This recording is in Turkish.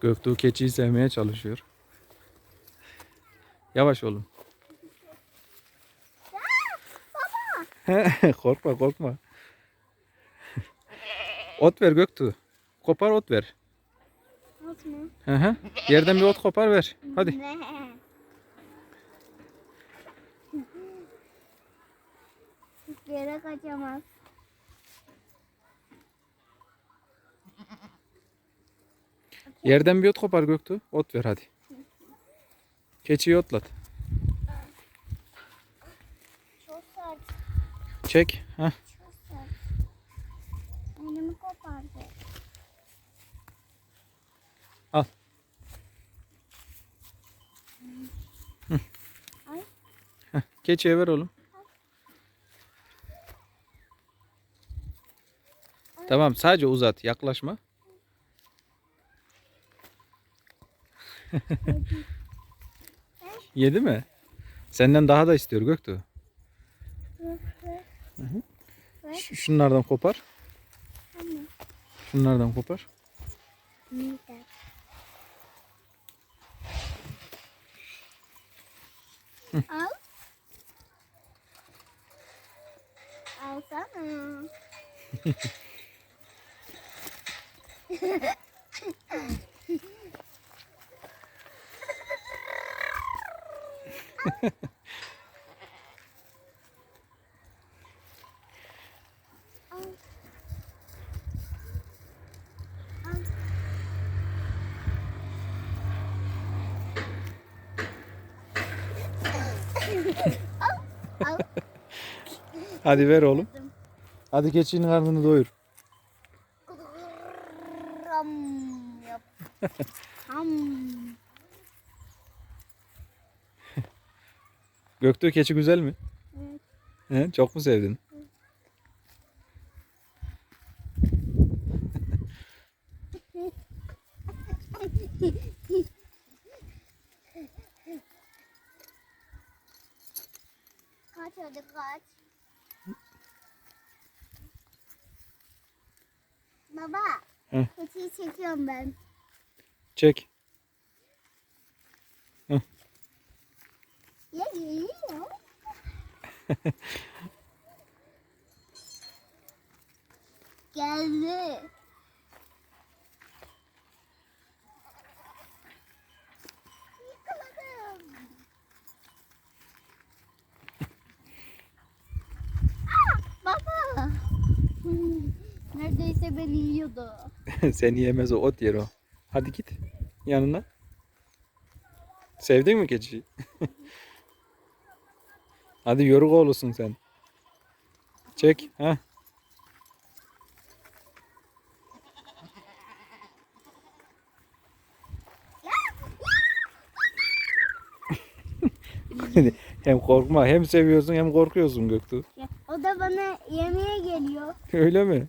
Göktuğ keçiyi sevmeye çalışıyor. Yavaş oğlum. korkma korkma. ot ver Göktuğ. Kopar ot ver. Ot mu? Hı hı. Yerden bir ot kopar ver. Hadi. Yere kaçamaz. Yerden bir ot kopar Göktuğ. Ot ver hadi. Keçiyi otlat. Çok sert. Çek. Heh. Çok sert. Elimi kopardı. Al. Ay. Keçiye ver oğlum. Tamam sadece uzat yaklaşma. Yedi mi? Senden daha da istiyor Göktuğ. Ş- Şunlardan kopar. Şunlardan kopar. Al. Alsana. Al. Al. Al. Hadi ver oğlum. Hadi keçinin karnını doyur. Ram yap. Ham. Göktuğ keçi güzel mi? Evet. He, çok mu sevdin? Kaç hadi kaç. Baba. Hı. Keçiyi çekiyorum ben. Çek. Geldi. Hmm, Neredeyse beni yiyordu. Seni yemez o ot yer o. Hadi git yanına. Sevdin mi keçiyi? Hadi yoruk oğlusun sen. Çek. Ha. hem korkma hem seviyorsun hem korkuyorsun Göktuğ. O da bana yemeğe geliyor. Öyle mi?